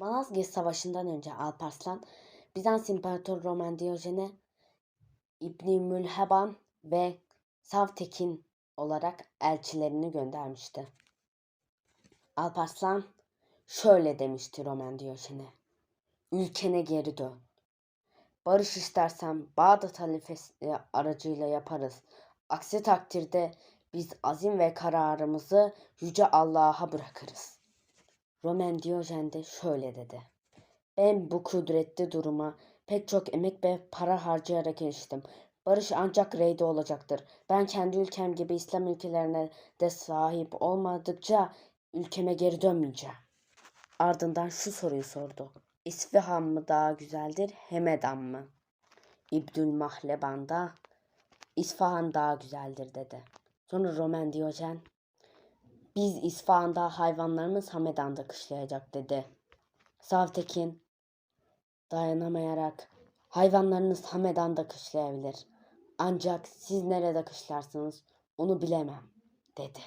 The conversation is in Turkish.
Malazgirt Savaşı'ndan önce Alparslan, Bizans İmparatoru Roman Diyojen'e İbni Mülheban ve Savtekin olarak elçilerini göndermişti. Alparslan şöyle demişti Roman Diyojen'e. Ülkene geri dön. Barış istersen Bağdat halifesi aracıyla yaparız. Aksi takdirde biz azim ve kararımızı Yüce Allah'a bırakırız. Roman Diyojen de şöyle dedi. Ben bu kudretli duruma pek çok emek ve para harcayarak eriştim. Barış ancak reyde olacaktır. Ben kendi ülkem gibi İslam ülkelerine de sahip olmadıkça ülkeme geri dönmeyeceğim. Ardından şu soruyu sordu. İsfahan mı daha güzeldir, Hemedan mı? İbdülmahleban da İsfahan daha güzeldir dedi. Sonra Roman Diyojen biz İsfahan'da hayvanlarımız Hamedan'da kışlayacak dedi. Savtekin dayanamayarak hayvanlarınız Hamedan'da kışlayabilir. Ancak siz nerede kışlarsınız onu bilemem dedi.